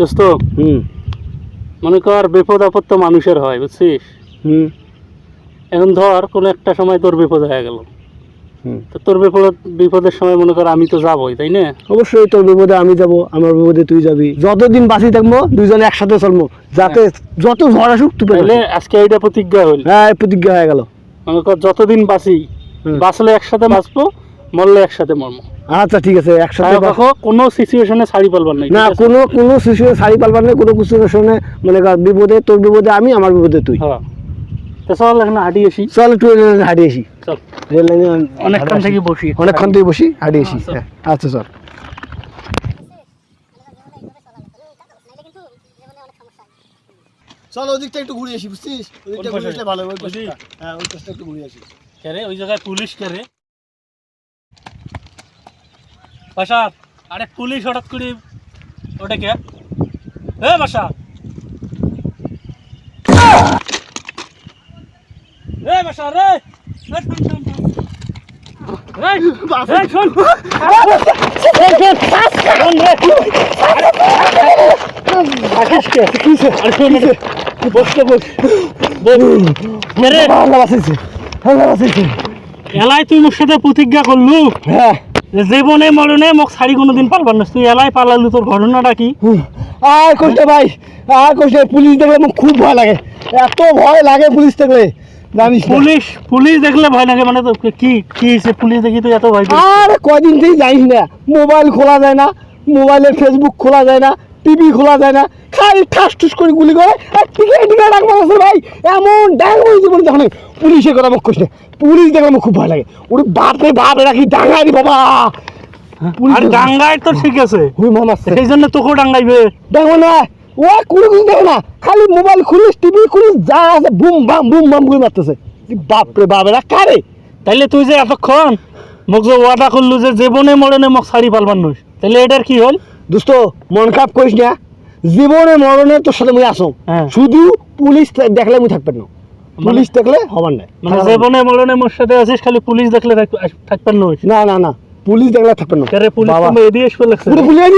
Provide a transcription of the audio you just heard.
দোস্ত হুম। মনে কর বিপদ আপদ তো মানুষের হয় বুঝছিস? হুম। এখন ধর কোনো একটা সময় তোর বিপদ হয়ে গেল। হুম। তো তোর বিপদ বিপদের সময় মনে কর আমি তো যাবোই তাই না? অবশ্যই তোর বিপদে আমি যাব আমার বিপদে তুই যাবি। যতদিন বাঁচি থাকব দুইজনে একসাথে চলবো যাতে যত ঝড় আসুক তুই তাহলে আজকে এইটা প্রতিজ্ঞা হইল। হ্যাঁ প্রতিজ্ঞা হয়ে গেল। মনে কর যতদিন বাঁচি বাঁচলে একসাথে বাঁচবো মরলে একসাথে মরবো। আচ্ছা ঠিক আছে একসাথে দেখো কোনো সিচুয়েশনে শাড়ি পালবার নাই না কোনো কোনো সিচুয়েশন শাড়ি পালবার নেই কোনো সিচুয়েশনে মানে বিপদে তোর বিপদে আমি আমার বিপদে তুই। হ্যাঁ। চল এখন হাঁটি আসি। চল একটু রেল লাইনে আসি। চল। রেল লাইনে অনেকক্ষণ থেকে বসি। অনেকক্ষণ থেকে বসি হাঁটিয়ে আসি। হ্যাঁ। হ্যাঁ, আচ্ছা চল। চল ওদিকটা একটু ঘুরে আসি বুঝছিস? ওদিকটা ঘুরে আসলে ভালো পাশটা। হ্যাঁ ওই পাশটা একটু ঘুরে আসি। কেরে ওই জায়গায় পুলিশ কেরে বাসা আরে পুলিশ হঠাৎ করে ওটা কে এ বাসা রে এলাই তুই মোর সাথে প্রতিজ্ঞা করলু? হ্যাঁ। জীবনে মরণে মোক শাড়ি কোনোদিন পারবার না তুই এলাই পালালু তোর ঘটনাটা কি। আর কইতে ভাই আর কইতে পুলিশ দেখলে আমার খুব ভয় লাগে। এত ভয় লাগে পুলিশ দেখলে। জানিস। পুলিশ পুলিশ দেখলে ভয় লাগে মানে তো কি কি হয়েছে পুলিশ দেখি তুই এত ভয়? আর কয়দিন থেকে জানিস না মোবাইল খোলা যায় না মোবাইলের ফেসবুক খোলা যায় না টিভি খোলা যায় না খালি ঠাস ঠুস করে গুলি করে আর টিকে ভাই। এমন হয়েছে বলে যখন পুলিশে কথা মুখ কইছে পুলিশ দেখলে আমার খুব ভয় লাগে। ওরে বাপ এরা কি ডাঙ্গারি বাবা? পুলিশ আর ডাঙ্গায় তো ঠিক আছে। হুই মামা সেই জন্য তোকেও ডাঙ্গাইবে। দেখো না ও কোনো কিছু দেখো না। খালি মোবাইল খুলিস টিভি খুলিস যা আছে বুম বাম বুম বাম করে মারতেছে। কি বাপরে বাপ এরা কারে? তাইলে তুই যে এতক্ষণ মোক যে ওয়াদা করলু যে জীবনে মরণে মোক শাড়ি পালবার নইস তাইলে এটার কি হল? দোস্ত মন খারাপ করিস না। জীবনে মরণে তোর সাথে মুই আসো। হ্যাঁ। শুধু পুলিশ দেখলে মুই থাকবেন না। পুলিশ দেখলে হবার নাই মানে জীবনে মরণে মোর সাথে আছিস খালি পুলিশ দেখলে থাকবেন না না না না পুলিশ দেখলে থাকবেন না পুলিশ। এদিকে এসে লাগছে পুরো পুলিশ